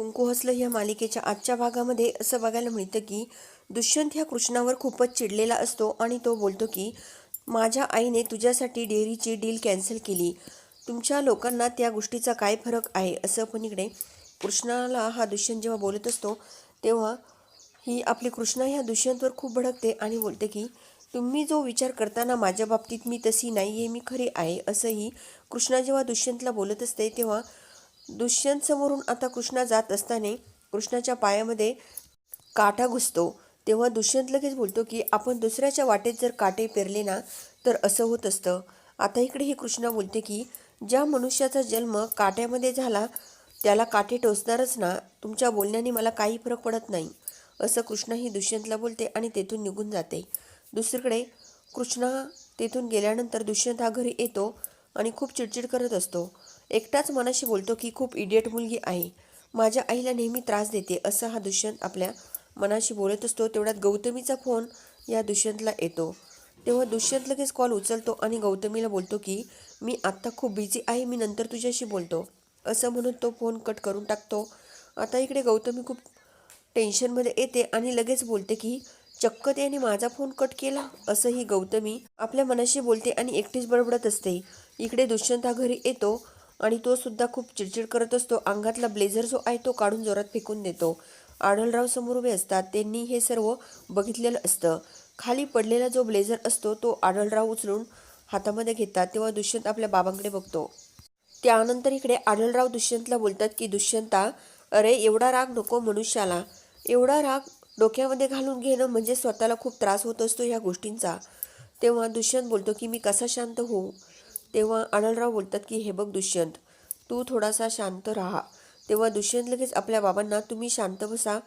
कुंकू हसलं या मालिकेच्या आजच्या भागामध्ये असं बघायला मिळतं की दुष्यंत ह्या कृष्णावर खूपच चिडलेला असतो आणि तो बोलतो की माझ्या आईने तुझ्यासाठी डेअरीची डील कॅन्सल केली. तुमच्या लोकांना त्या गोष्टीचा काय फरक आहे? असं पण इकडे कृष्णाला हा दुष्यंत जेव्हा बोलत असतो तेव्हा ही आपली कृष्णा ह्या दुष्यंतवर खूप भडकते आणि बोलते की तुम्ही जो विचार करताना माझ्या बाबतीत मी तशी नाही आहे मी खरी आहे असंही कृष्णा जेव्हा दुष्यंतला बोलत असते तेव्हा दुष्यंत समोरून आता कृष्णा जात असताना कृष्णाच्या पायामध्ये काटा घुसतो. तेव्हा दुष्यंत लगेच बोलतो की आपण दुसऱ्याच्या वाटेत जर काटे पेरले ना तर असं होत असतं. आता इकडे ही कृष्णा बोलते की ज्या मनुष्याचा जन्म काट्यामध्ये झाला त्याला काटे टोचणारच ना. तुमच्या बोलण्याने मला काही फरक पडत नाही. असं कृष्णा ही दुष्यंतला बोलते आणि तेथून निघून जाते. दुसरीकडे कृष्णा तेथून गेल्यानंतर दुष्यंत हा घरी येतो आणि खूप चिडचिड करत असतो. एकटाच मनाशी बोलतो की खूप इडियट मुलगी आहे माझ्या आईला नेहमी त्रास देते असं हा दुष्यंत आपल्या मनाशी बोलत असतो. तेवढ्यात गौतमीचा फोन या दुष्यंतला येतो. तेव्हा दुष्यंत लगेच कॉल उचलतो आणि गौतमीला बोलतो की मी आत्ता खूप बिझी आहे मी नंतर तुझ्याशी बोलतो. असं म्हणून तो फोन कट करून टाकतो. आता इकडे गौतमी खूप टेन्शनमध्ये येते आणि लगेच बोलते की चक्क त्याने माझा फोन कट केला. असंही गौतमी आपल्या मनाशी बोलते आणि एकटीच बडबडत असते. इकडे दुष्यंत हा घरी येतो. आणि तो सुद्धा खूप चिडचिड करत असतो. अंगातला ब्लेझर जो आहे तो काढून जोरात फेकून देतो. आढळराव समोर उभे असतात. त्यांनी हे सर्व बघितलेलं असतं. खाली पडलेला जो ब्लेझर असतो तो आढळराव उचलून हातामध्ये घेतात तेव्हा दुष्यंत आपल्या बाबांकडे बघतो. त्यानंतर इकडे आढळराव दुष्यंतला बोलतात की दुष्यंता अरे एवढा राग नको मनुष्याला. एवढा राग डोक्यामध्ये घालून घेणं म्हणजे स्वतःला खूप त्रास होत असतो ह्या गोष्टींचा. तेव्हा दुष्यंत बोलतो की मी कसा शांत होऊ? तेव्हा आढळराव बोलतात की हे बघ दुष्यंत तू थोडासा शांत राहा. तेव्हा दुष्यंत लगेच आपल्या बाबांना तुम्ही शांत बसा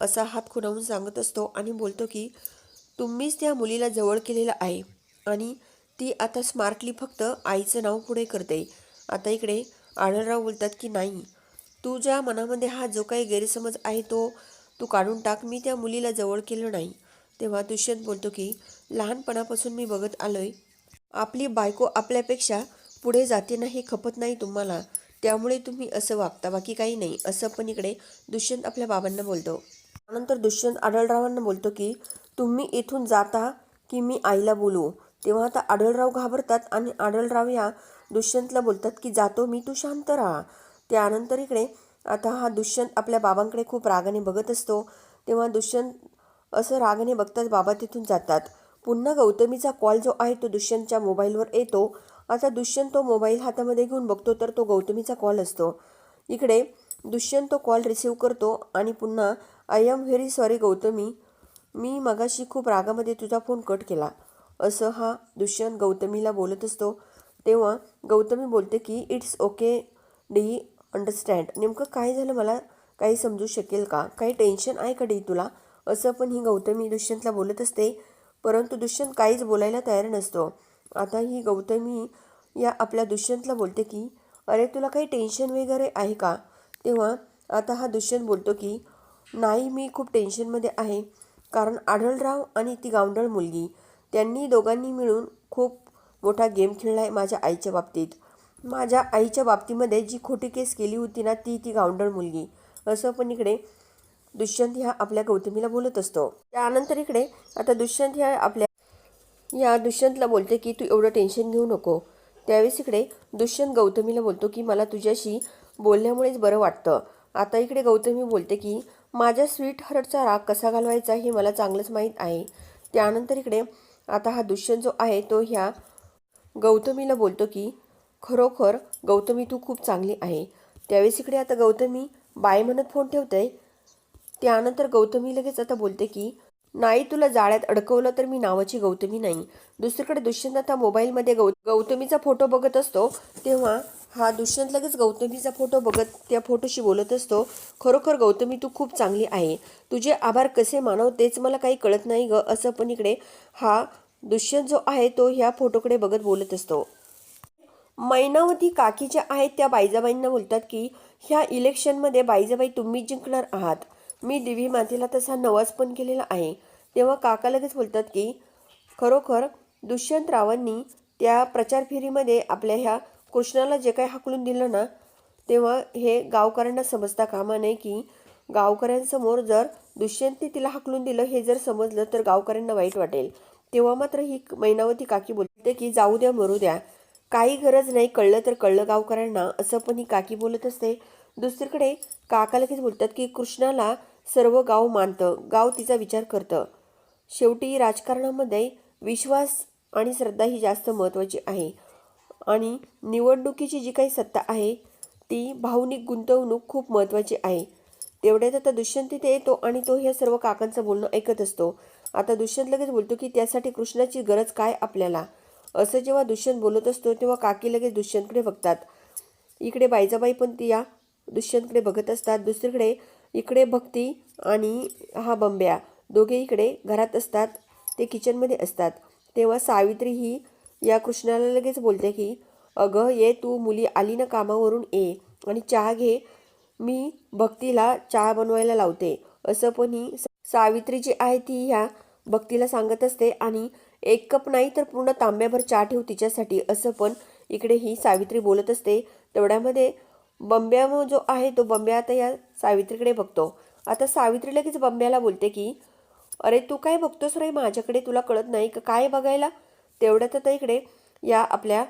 असा हात खुणावून सांगत असतो आणि बोलतो की तुम्हीच त्या मुलीला जवळ केलेलं आहे आणि ती आता स्मार्टली फक्त आईचं नाव पुढे करते. आता इकडे आढळराव बोलतात की नाही तुझ्या मनामध्ये हा जो काही गैरसमज आहे तो तू काढून टाक. मी त्या मुलीला जवळ केलं नाही. तेव्हा दुष्यंत बोलतो की लहानपणापासून मी बघत आलोय आपली बायको आपल्यापेक्षा पुढे जाते ना हे खपत नाही तुम्हाला. त्यामुळे तुम्ही असं वागता बाकी काही नाही. असं पण इकडे दुष्यंत आपल्या बाबांना बोलतो. त्यानंतर दुष्यंत आढळरावांना बोलतो की तुम्ही इथून जाता की मी आईला बोलू. तेव्हा आता आढळराव घाबरतात आणि आढळराव या दुष्यंतला बोलतात की जातो मी तू शांत राहा. त्यानंतर इकडे आता हा दुष्यंत आपल्या बाबांकडे खूप रागाने बघत असतो. तेव्हा दुष्यंत असं रागाने बघताच बाबा तिथून जातात. पुन्हा गौतमीचा कॉल जो आहे तो दुष्यंतच्या मोबाईलवर येतो. आता दुष्यंत तो मोबाईल हातामध्ये घेऊन बघतो तर तो गौतमीचा कॉल असतो. इकडे दुष्यंत तो कॉल रिसीव करतो आणि पुन्हा I am very sorry Gautami मी मगाशी खूप रागामध्ये तुझा फोन कट केला. असं हा दुष्यंत गौतमीला बोलत असतो. तेव्हा गौतमी बोलते की इट्स ओके डी अंडरस्टँड. नेमकं काय झालं मला? काही समजू शकेल का? काही टेन्शन आहे का डी तुला? असं पण ही गौतमी दुष्यंतला बोलत असते. परंतु दुष्यंत काहीच बोलायला तयार नसतो. आता ही गौतमी या आपल्या दुष्यंतला बोलते की अरे तुला काही टेन्शन वगैरे आहे का? तेव्हा आता हा दुष्यंत बोलतो की नाही मी खूप टेन्शनमध्ये आहे. कारण आढळराव आणि ती गावंडळ मुलगी त्यांनी दोघांनी मिळून खूप मोठा गेम खेळला आहे माझ्या आईच्या बाबतीत. माझ्या आईच्या बाबतीमध्ये जी खोटी केस केली होती ना ती ती गावंडळ मुलगी. असं पण इकडे दुष्यंत ह्या आपल्या गौतमीला बोलत असतो. त्यानंतर इकडे आता दुष्यंत ह्या आपल्या या दुष्यंतला बोलते की तू एवढं टेन्शन घेऊ नको. त्यावेळेस इकडे दुष्यंत गौतमीला बोलतो की मला तुझ्याशी बोलल्यामुळेच बरं वाटतं. आता इकडे गौतमी बोलते की माझ्या स्वीट हर्टचा राग कसा घालवायचा हे मला चांगलंच माहीत आहे. त्यानंतर इकडे आता हा दुष्यंत जो आहे तो ह्या गौतमीला बोलतो की खरोखर गौतमी तू खूप चांगली आहे. त्यावेळेस इकडे आता गौतमी बाय म्हणत फोन ठेवते त्यानंतर गौतमी लगेच आता बोलते की नाही तुला जाळ्यात अडकवलं तर मी नावाची गौतमी नाही. दुसरीकडे दुष्यंत आता मोबाईलमध्ये गौ गौतमीचा फोटो बघत असतो तेव्हा हा दुष्यंत लगेच गौतमीचा फोटो बघत त्या फोटोशी बोलत असतो खरोखर गौतमी तू खूप चांगली आहे. तुझे आभार कसे मानव तेच मला काही कळत नाही ग. असं पण इकडे हा दुष्यंत जो आहे तो ह्या फोटोकडे बघत बोलत असतो. मैनावती काकी ज्या आहेत त्या बाईजाबाईंना बोलतात की ह्या इलेक्शनमध्ये बाईजाबाई तुम्ही जिंकणार आहात. मी दिवी मातेला तसा नवाज पण केलेला आहे. तेव्हा काका लगेच बोलतात की खरोखर दुष्यंत रावांनी त्या प्रचार फेरीमध्ये आपल्या ह्या कृष्णाला जे काही हाकलून दिलं ना तेव्हा हे गावकऱ्यांना समजता कामा नये की गावकऱ्यांसमोर जर दुष्यंतने तिला हाकलून दिलं हे जर समजलं तर गावकऱ्यांना वाईट वाटेल. तेव्हा मात्र ही मैनावती काकी बोलते की जाऊ द्या मरू द्या. काही गरज नाही कळलं तर कळलं गावकऱ्यांना. असं पण ही काकी बोलत असते. दुसरीकडे काका लगेच बोलतात की कृष्णाला सर्व गाव मानतं. गाव तिचा विचार करतं. शेवटी राजकारणामध्ये विश्वास आणि श्रद्धा ही जास्त महत्त्वाची आहे. आणि निवडणुकीची जी काही सत्ता आहे ती भावनिक गुंतवणूक खूप महत्त्वाची आहे. तेवढ्यात आता दुष्यंत तिथे येतो आणि तो ह्या सर्व काकांचं बोलणं ऐकत असतो. आता दुष्यंत लगेच बोलतो की त्यासाठी कृष्णाची गरज काय आपल्याला? असं जेव्हा दुष्यंत बोलत असतो तेव्हा काकी लगेच दुष्यंतकडे बघतात. इकडे बायजाबाई पण ती या दुष्यंतकडे बघत असतात. दुसरीकडे इकडे भक्ती आणि हा बंब्या दोघे इकडे घरात असतात ते किचनमध्ये असतात. तेव्हा सावित्री ही या कृष्णाला लगेच बोलते की अगं ये तू मुली आली ना कामावरून ये आणि चहा घे. मी भक्तीला चहा बनवायला लावते. असं पण ही सावित्री जी आहे ती ह्या भक्तीला सांगत असते आणि एक कप नाही तर पूर्ण तांब्याभर चहा ठेव तिच्यासाठी. असं पण इकडे ही सावित्री बोलत असते. तेवढ्यामध्ये बंब्या जो आहे तो बंब्या आता या सावित्रीकडे बघतो. आता सावित्री लगेच बंब्याला बोलते की अरे तू काय बघतोस रे? माझ्याकडे तुला कळत नाही. का काय बघायला? तेवढ्यात आता इकडे या आपल्या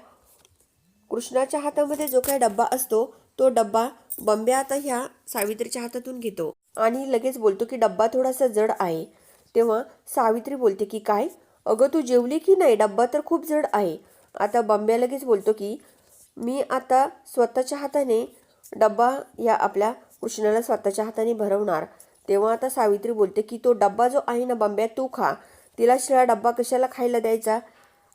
कृष्णाच्या हातामध्ये जो काय डब्बा असतो तो डब्बा बंब्या आता ह्या सावित्रीच्या हातातून घेतो. आणि लगेच बोलतो की डब्बा थोडासा जड आहे. तेव्हा सावित्री बोलते की काय? अगं तू जेवली की नाही? डब्बा तर खूप जड आहे. आता बंब्या लगेच बोलतो की मी आता स्वतःच्या हाताने डब्बा या आपल्या कृष्णाला स्वतःच्या हाताने भरवणार. तेव्हा आता सावित्री बोलते की तो डब्बा जो आहे ना बंब्या तू खा. तिला शिळा डब्बा कशाला खायला द्यायचा?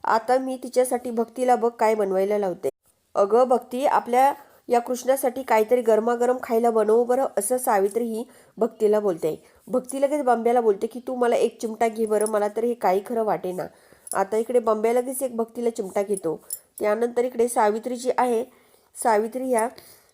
आता मी तिच्यासाठी भक्तीला बघ काय बनवायला लावते. अगं भक्ती आपल्या या कृष्णासाठी काहीतरी गरमागरम खायला बनवू बरं असं सावित्री ही भक्तीला बोलते. भक्ती लगेच बंब्याला बोलते की तू मला एक चिमटा घे बरं मला तर हे काही खरं वाटेना आता इकडे बंब्या लगेच एक भक्तीला चिमटा घेतो. त्यानंतर इकडे सावित्री जी आहे सावित्री या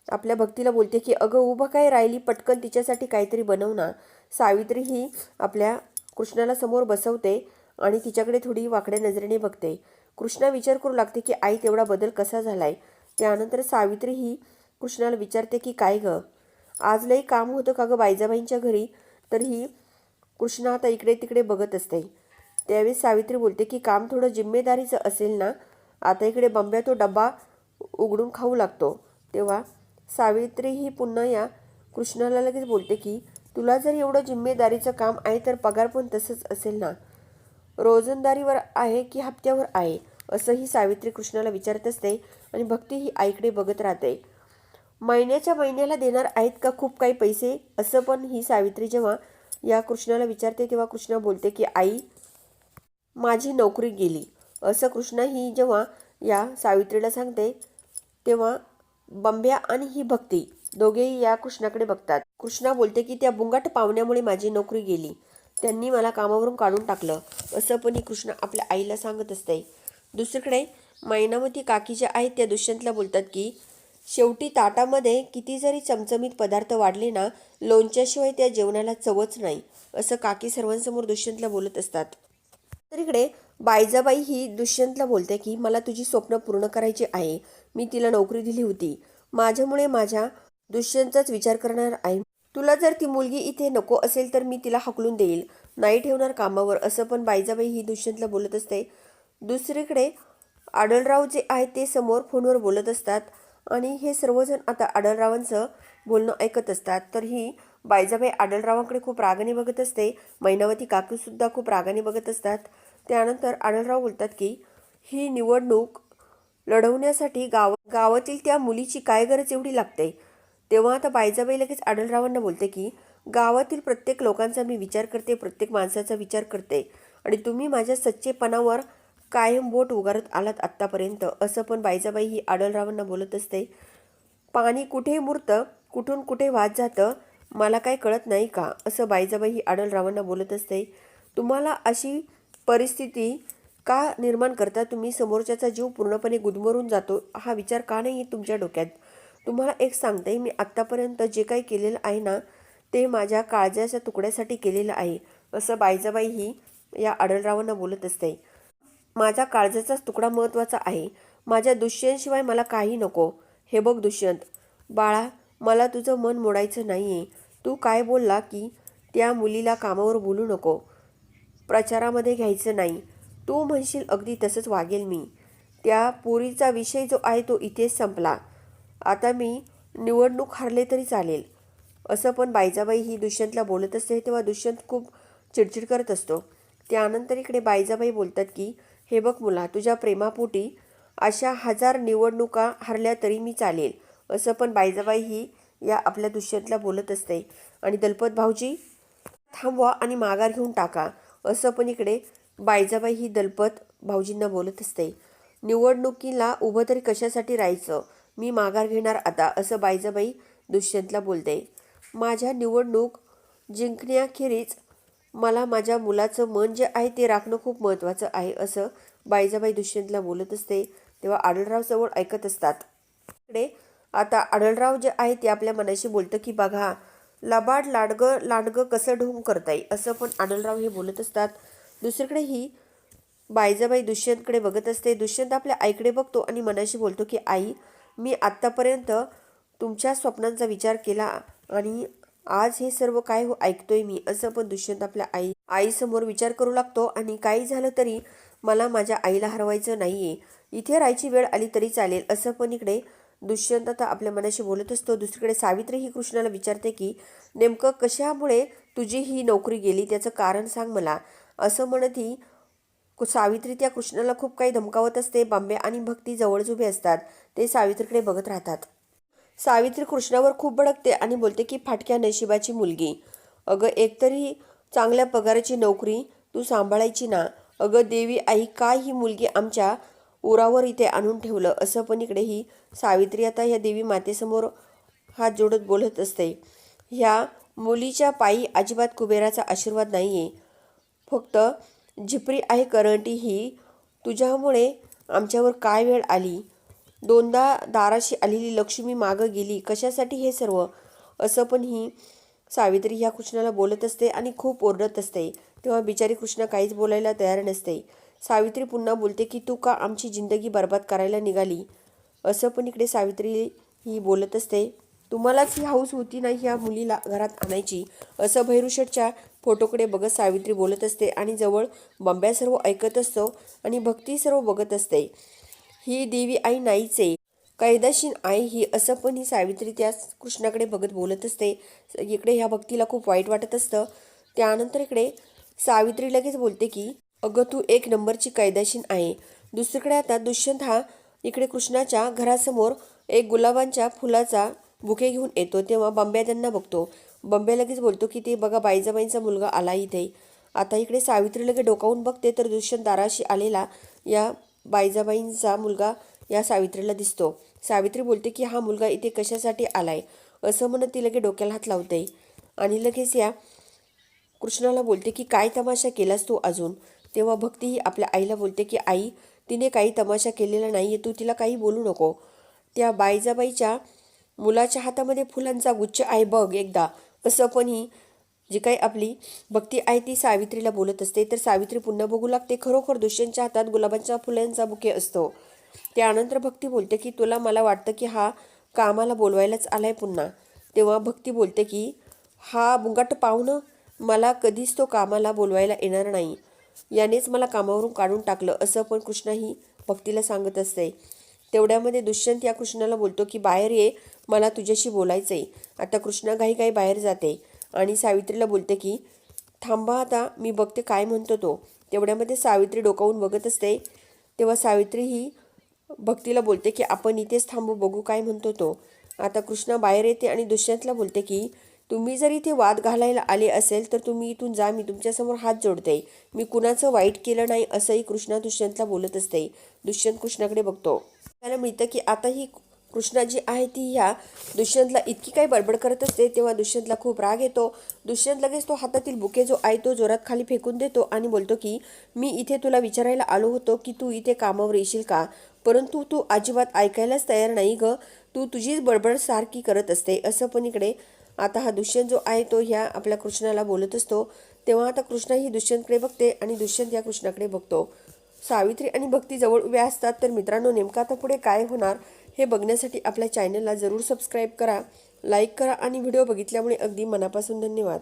आपल्या भक्तीला बोलते की अगं उभं काय राहिली? पटकन तिच्यासाठी काहीतरी बनव ना. सावित्री ही आपल्या कृष्णाला समोर बसवते आणि तिच्याकडे थोडी वाकड्या नजरेने बघते. कृष्णा विचार करू लागते की आई तेवढा बदल कसा झालाय? त्यानंतर सावित्री ही कृष्णाला विचारते की काय गं? आज लई काम होतं का गं बायजाबाईंच्या घरी? तर ही कृष्णा आता इकडे तिकडे बघत असते. त्यावेळी सावित्री बोलते की काम थोडं जिम्मेदारीचं असेल ना? आता इकडे बंब्या तो डब्बा उघडून खाऊ लागतो. तेव्हा सावित्री ही पुन्हा या कृष्णाला लगेच बोलते की तुला जर एवढं जिम्मेदारीचं काम आहे तर पगार पण तसंच असेल ना? रोजंदारीवर आहे की हप्त्यावर आहे? असंही सावित्री कृष्णाला विचारत असते आणि भक्ती ही आईकडे बघत राहते. महिन्याच्या महिन्याला देणार आहेत का खूप काही पैसे? असं पण ही सावित्री जेव्हा या कृष्णाला विचारते तेव्हा कृष्णा बोलते की आई माझी नोकरी गेली. असं कृष्णा ही जेव्हा या सावित्रीला सांगते तेव्हा बंब्या आणि ही भक्ती दोघेही या कृष्णाकडे बघतात. कृष्णा बोलते की त्या बुंगाट पाहुण्यामुळे माझी नोकरी गेली. त्यांनी मला कामावरून काढून टाकलं. असं पण ही कृष्णा आपल्या आईला सांगत असते. दुसरीकडे मैनामती काकी ज्या आहेत त्या दुष्यंतला बोलतात की शेवटी ताटामध्ये किती जरी चमचमीत पदार्थ वाढले ना लोणच्याशिवाय त्या जेवणाला चवच नाही असं काकी सर्वांसमोर दुष्यंतला बोलत असतात. तर इकडे बायजाबाई ही दुष्यंतला बोलते की मला तुझी स्वप्न पूर्ण करायची आहे. मी तिला नोकरी दिली होती. माझ्यामुळे माझ्या दुष्यंतचाच विचार करणार आहे. तुला जर ती मुलगी इथे नको असेल तर मी तिला हकलून देईल. नाही ठेवणार कामावर असं पण बाईजाबाई ही दुष्यंतला बोलत असते. दुसरीकडे आडलराव जे आहेत ते समोर फोनवर बोलत असतात आणि हे सर्वजण आता आडलरावांचं बोलणं ऐकत असतात. तर ही बाईजाबाई आडलरावांकडे खूप रागाने बघत असते. मैनावती काकूसुद्धा खूप रागाने बघत असतात. त्यानंतर आडलराव बोलतात की ही निवडणूक लढवण्यासाठी गाव गावातील त्या मुलीची काय गरज एवढी लागते? तेव्हा आता बायजाबाई लगेच आढळरावांना बोलते की गावातील प्रत्येक लोकांचा मी विचार करते प्रत्येक माणसाचा विचार करते आणि तुम्ही माझ्या सच्चेपणावर कायम बोट उगारत आलात आत्तापर्यंत असं पण बायजाबाई ही आढळरावांना बोलत असते. पाणी कुठे मुरतं? कुठून कुठे वाहत जातं? मला काय कळत नाही का? असं बायजाबाई ही आढळरावांना बोलत असते. तुम्हाला अशी परिस्थिती का निर्माण करता? तुम्ही समोरच्याचा जीव पूर्णपणे गुदमरून जातो हा विचार का नाही तुमच्या डोक्यात? तुम्हाला एक सांगते मी आत्तापर्यंत जे काही केलेलं आहे ना ते माझ्या काळजाच्या तुकड्यासाठी केलेलं आहे. असं बायजाबाई ही या आढळरावांना बोलत असते. माझा काळजाचाच तुकडा महत्त्वाचा आहे. माझ्या दुष्यंतशिवाय मला काही नको. हे बघ दुष्यंत बाळा मला तुझं मन मोडायचं नाही आहे तू काय बोलला की त्या मुलीला कामावर बोलू नको. प्रचारामध्ये घ्यायचं नाही. तू म्हणशील अगदी तसंच वागेल मी. त्या पोरीचा विषय जो आहे तो इथेच संपला. आता मी निवडणूक हरले तरी चालेल. असं पण बायजाबाई ही दुष्यंतला बोलत असते तेव्हा दुष्यंत खूप चिडचिड करत असतो. त्यानंतर इकडे बायजाबाई बोलतात की हे बघ मुला तुझ्या प्रेमापोटी अशा हजार निवडणुका हरल्या तरी मी चालेल. असं पण बायजाबाई ही या आपल्या दुष्यंतला बोलत असते. आणि दलपत भाऊजी थांबवा आणि माघार घेऊन टाका. असं पण इकडे बायजाबाई ही दलपत भाऊजींना बोलत असते. निवडणुकीला उभं तरी कशासाठी राहायचं? मी माघार घेणार आता असं बायजाबाई दुष्यंतला बोलते. माझ्या निवडणूक जिंकण्याखेरीज मला माझ्या मुलाचं मन जे आहे ते राखणं खूप महत्त्वाचं आहे असं बायजाबाई दुष्यंतला बोलत असते. तेव्हा आढळराव जवळ ऐकत असतात. इकडे आता आढळराव जे आहे ते आपल्या मनाशी बोलतं की बघा लबाड लाडगं लाडगं कसं ढोंग करताय? असं पण आढळराव हे बोलत असतात. दुसरीकडे ही बायजाबाई दुष्यंतकडे बघत असते. दुष्यंत आपल्या आईकडे बघतो आणि मनाशी बोलतो की आई मी आत्तापर्यंत तुमच्या स्वप्नांचा विचार केला आणि आज हे सर्व काय हो ऐकतोय मी असं पण दुष्यंत आपल्या आई आईसमोर विचार करू लागतो आणि काही झालं तरी मला माझ्या आईला हरवायचं नाही आहे इथे राहायची वेळ आली तरी चालेल असं पण इकडे दुष्यंत आता आपल्या मनाशी बोलत असतो. दुसरीकडे सावित्री ही कृष्णाला विचारते की नेमकं कशामुळे तुझी ही नोकरी गेली? त्याचं कारण सांग मला. असं म्हणत ही सावित्री त्या कृष्णाला खूप काही धमकावत असते. बांबे आणि भक्ती जवळच उभे असतात. ते सावित्रीकडे बघत राहतात. सावित्री कृष्णावर खूप भडकते आणि बोलते की फाटक्या नशिबाची मुलगी. अगं एकतरी चांगल्या पगाराची नोकरी तू सांभाळायची ना. अगं देवी आई काय ही मुलगी आमच्या उरावर इथे आणून ठेवलं? असं पण इकडे ही सावित्री आता ह्या देवी मातेसमोर हात जोडत बोलत असते. ह्या मुलीच्या पायी अजिबात कुबेराचा आशीर्वाद नाही आहे फक्त झिपरी आहे करंटी ही. तुझ्यामुळे आमच्यावर काय वेळ आली? दोनदा दाराशी आलेली लक्ष्मी मागं गेली. कशासाठी हे सर्व? असं पण ही सावित्री ह्या कृष्णाला बोलत असते आणि खूप ओरडत असते. तेव्हा बिचारी कृष्ण काहीच बोलायला तयार नसते. सावित्री पुन्हा बोलते की तू का आमची जिंदगी बर्बाद करायला निघाली? असं पण इकडे सावित्री ही बोलत असते. तुम्हालाच ही हाऊस होती नाही ह्या मुलीला घरात आणायची? असं भैरुषटच्या फोटोकडे बघत सावित्री बोलत असते आणि जवळ बंब्या सर्व ऐकत असतो आणि भक्ती सर्व बघत असते. ही देवी आई नाईचे कायदाशीन आई ही असं पण ही सावित्री त्या कृष्णाकडे बघत बोलत असते. इकडे ह्या भक्तीला खूप वाईट वाटत असतं. त्यानंतर इकडे सावित्री लगेच बोलते की अगं तू एक नंबरची कायदाशीन आहे. दुसरीकडे आता दुष्यंत हा इकडे कृष्णाच्या घरासमोर एक गुलाबांच्या फुलाचा बुके घेऊन येतो. तेव्हा बंब्या त्यांना बघतो. बंबे लगेच बोलतो की ते बघा बाईजाबाईंचा मुलगा आला इथे. आता इकडे सावित्री लगे डोकावून बघते तर दुष्यंत दाराशी आलेला या बाईजाबाईंचा मुलगा या सावित्रीला दिसतो. सावित्री बोलते की हा मुलगा इथे कशासाठी आलाय? असं म्हणत ती लगे डोक्याला हात लावते. आणि लगेच या कृष्णाला बोलते की काय तमाशा केलास तू अजून? तेव्हा भक्ती ही आपल्या आईला बोलते की आई तिने काही तमाशा केलेला नाही आहे तू तिला काही बोलू नको. त्या बाईजाबाईच्या मुलाच्या हातामध्ये फुलांचा गुच्छ आहे बघ एकदा. असं पण ही जी काही आपली भक्ती आहे ती सावित्रीला बोलत असते. तर सावित्री पुन्हा बघू लागते. खरोखर दुष्यंतच्या हातात गुलाबांच्या फुलांचा बुके असतो. त्यानंतर भक्ती बोलते की तुला मला वाटतं की हा कामाला बोलवायलाच आलाय पुन्हा. तेव्हा भक्ती बोलते की हा बुंगाट पाहुणं मला कधीच तो कामाला बोलवायला येणार नाही. यानेच मला कामावरून काढून टाकलं असं पण कृष्णा ही भक्तीला सांगत असते. तेवढ्यामध्ये दुष्यंत या कृष्णाला बोलतो की बाहेर ये मला तुझ्याशी बोलायचं आहे आता कृष्णा घाई घाई बाहेर जाते आणि सावित्रीला बोलते की थांबा आता मी बघते काय म्हणतो तो. तेवढ्यामध्ये सावित्री डोकावून बघत असते. तेव्हा सावित्री ही भक्तीला बोलते की आपण इथेच थांबू बघू काय म्हणतो तो. आता कृष्णा बाहेर येते आणि दुष्यंतला बोलते की तुम्ही जर इथे वाद घालायला आले असेल तर तुम्ही इथून जा मी तुमच्यासमोर हात जोडते. मी कुणाचं वाईट केलं नाही असंही कृष्णा दुष्यंतला बोलत असते. दुष्यंत कृष्णाकडे बघतो. त्याला मिळतं की आता ही कृष्णा जी आहे ती ह्या दुष्यंतला इतकी काही बडबड करत असते तेव्हा दुष्यंतला खूप राग येतो. दुष्यंत लगेच तो हातातील बुके जो आहे तो जोरात खाली फेकून देतो आणि बोलतो की मी इथे तुला विचारायला आलो होतो की तू इथे कामावर येशील का? परंतु तू अजिबात ऐकायलाच तयार नाही ग. तू तुझीच बडबड सारखी करत असते. असं पण इकडे आता हा दुष्यंत जो आहे तो ह्या आपल्या कृष्णाला बोलत असतो. तेव्हा आता कृष्णा ही दुष्यंतकडे बघते आणि दुष्यंत या कृष्णाकडे बघतो. सावित्री आणि भक्ती जवळ उभ्या असतात. तर मित्रांनो नेमका आता पुढे काय होणार? हे बघण्यासाठी आपल्या चॅनलला जरूर सबस्क्राईब करा लाईक करा आणि व्हिडिओ बघितल्यामुळे अगदी मनापासून धन्यवाद.